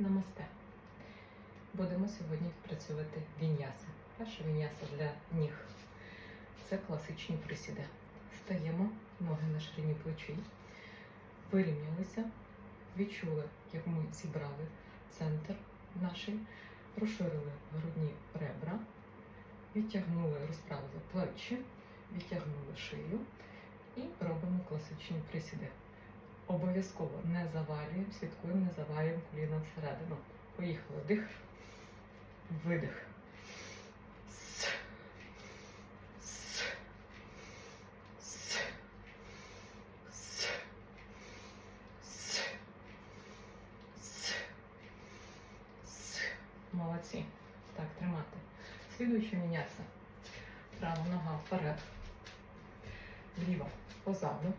Намасте. Будемо сьогодні відпрацьовувати віньяси. Перша віньяса для ніг. Це класичні присіди. Стаємо, ноги на ширині плечі, вирівнялися, відчули, як ми зібрали центр наш, розширили грудні ребра, відтягнули, розправили плечі, відтягнули шию і робимо класичні присіди. Обов'язково не завалюємо, слідкуємо, не завалюємо коліна всередину. Поїхали. Дих, видих. С. Молодці. Так, тримати. Слідуюче міняться. Права нога вперед. Ліва позаду.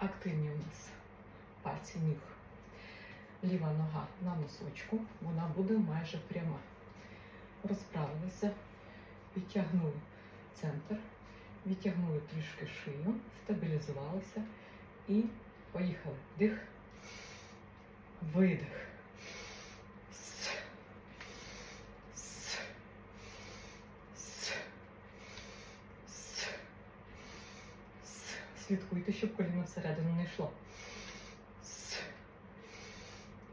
Активні у нас пальці ніг. Ліва нога на носочку, вона буде майже пряма. Розправилися, відтягнули центр, відтягнули трішки шию, стабілізувалися і поїхали. Дих, видих. С. С. С. С. С. Слідкуйте, щоб коліно всередину не йшло. С.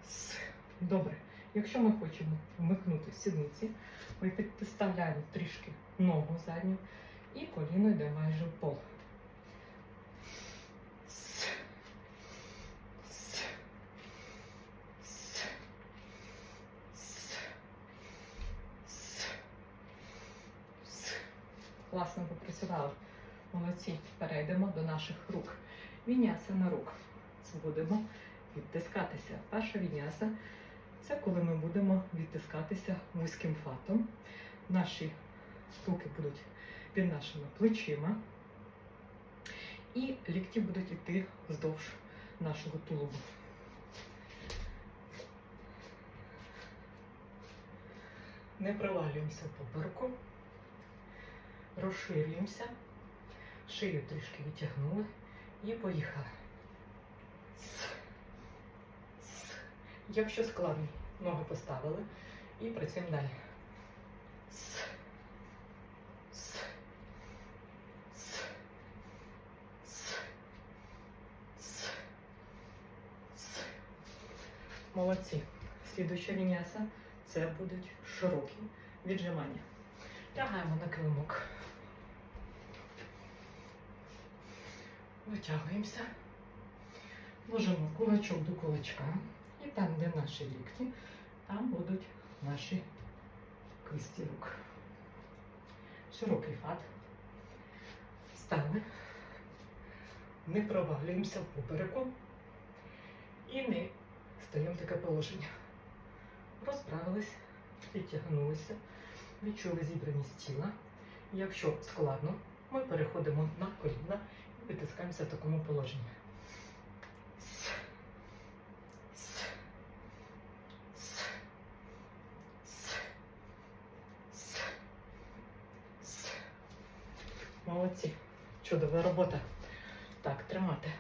С. Добре. Якщо ми хочемо вмикнути сідниці, ми підставляємо трішки ногу задню і коліно йде майже в пол. С. С. С. С. С. С. Класно попрацювали. Молодці. Перейдемо до наших рук. Віняса на рук. Будемо відтискатися. Перша віняса це коли ми будемо відтискатися вузьким фатом. Наші руки будуть під нашими плечима. І лікті будуть йти вздовж нашого тулубу. Не провалюємося попереку, розширюємося, шию трішки відтягнули і поїхали. С. С. Якщо складно, ноги поставили і працюємо далі. С. С. С. С. С. С. Молодці. Слідуюча віняса це будуть широкі віджимання. Лягаємо на килимок. Витягуємося. Ложимо кулачок до кулачка. І там, де наші лікті, там будуть наші кисті рук. Широкий фат. Стали. Не провалюємося в попереку. І не стаємо в таке положення. Розправились, підтягнулися, відчули зібраність тіла. Якщо складно, ми переходимо на коліна витискаємося в такому положенні. С. С. С. С. С. С. Молодці. Чудова робота. Так, тримати.